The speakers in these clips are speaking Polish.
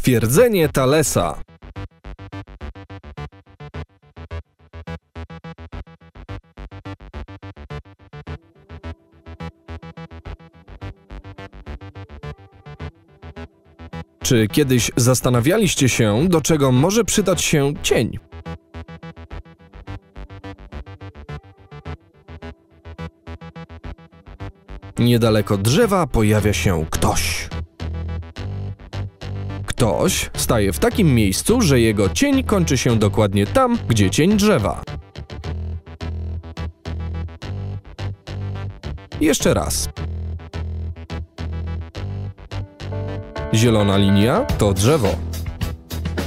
Stwierdzenie Thalesa. Czy kiedyś zastanawialiście się, do czego może przydać się cień? Niedaleko drzewa pojawia się ktoś. Ktoś staje w takim miejscu, że jego cień kończy się dokładnie tam, gdzie cień drzewa. Jeszcze raz. Zielona linia to drzewo.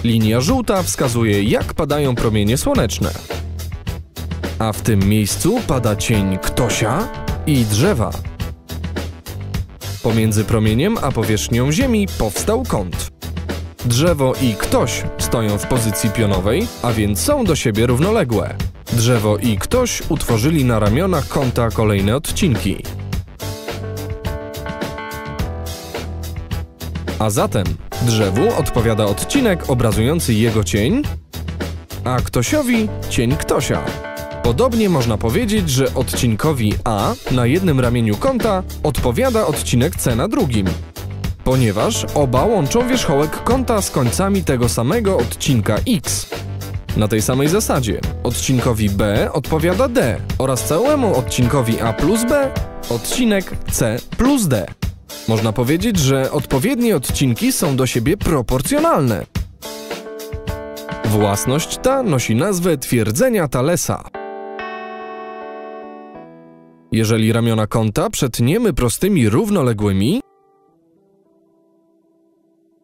Linia żółta wskazuje, jak padają promienie słoneczne. A w tym miejscu pada cień ktosia i drzewa. Pomiędzy promieniem a powierzchnią Ziemi powstał kąt. Drzewo i ktoś stoją w pozycji pionowej, a więc są do siebie równoległe. Drzewo i ktoś utworzyli na ramionach kąta kolejne odcinki. A zatem drzewu odpowiada odcinek obrazujący jego cień, a ktosiowi cień ktosia. Podobnie można powiedzieć, że odcinkowi A na jednym ramieniu kąta odpowiada odcinek C na drugim, ponieważ oba łączą wierzchołek kąta z końcami tego samego odcinka X. Na tej samej zasadzie odcinkowi B odpowiada D oraz całemu odcinkowi A plus B odcinek C plus D. Można powiedzieć, że odpowiednie odcinki są do siebie proporcjonalne. Własność ta nosi nazwę twierdzenia Thalesa. Jeżeli ramiona kąta przetniemy prostymi równoległymi,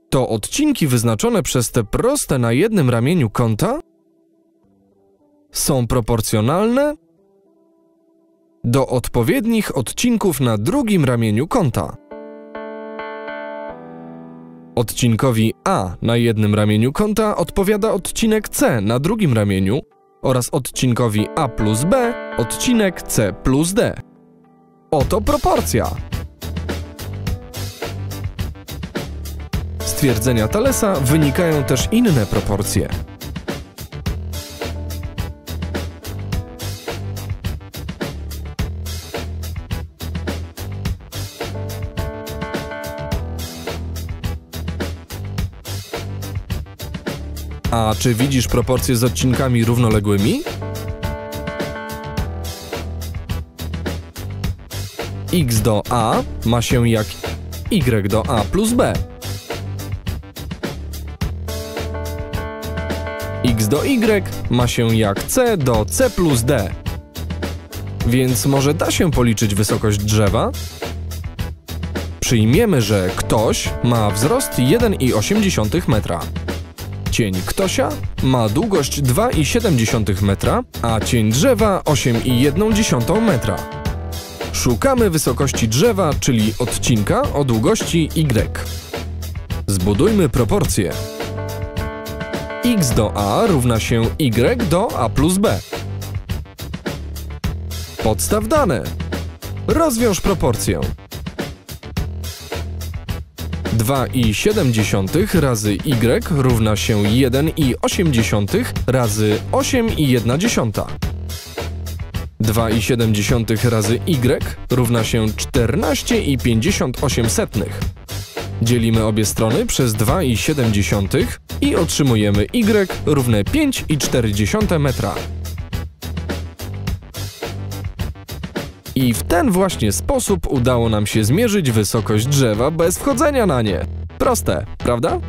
to odcinki wyznaczone przez te proste na jednym ramieniu kąta są proporcjonalne do odpowiednich odcinków na drugim ramieniu kąta. Odcinkowi A na jednym ramieniu kąta odpowiada odcinek C na drugim ramieniu oraz odcinkowi A plus B odcinek C plus D. Oto proporcja. Twierdzenia Thalesa wynikają też inne proporcje. A czy widzisz proporcje z odcinkami równoległymi? x do a ma się jak y do a plus b. x do y ma się jak c do c plus d. Więc może da się policzyć wysokość drzewa? Przyjmiemy, że ktoś ma wzrost 1,8 metra. Cień ktosia ma długość 2,7 metra, a cień drzewa 8,1 metra. Szukamy wysokości drzewa, czyli odcinka o długości y. Zbudujmy proporcje. X do a równa się y do a plus b. Podstaw dane. Rozwiąż proporcję. 2,7 razy y równa się 1,8 razy 8,1. 2,7 razy y równa się 14,58. Dzielimy obie strony przez 2,7 i otrzymujemy y równe 5,4 metra. I w ten właśnie sposób udało nam się zmierzyć wysokość drzewa bez wchodzenia na nie. Proste, prawda?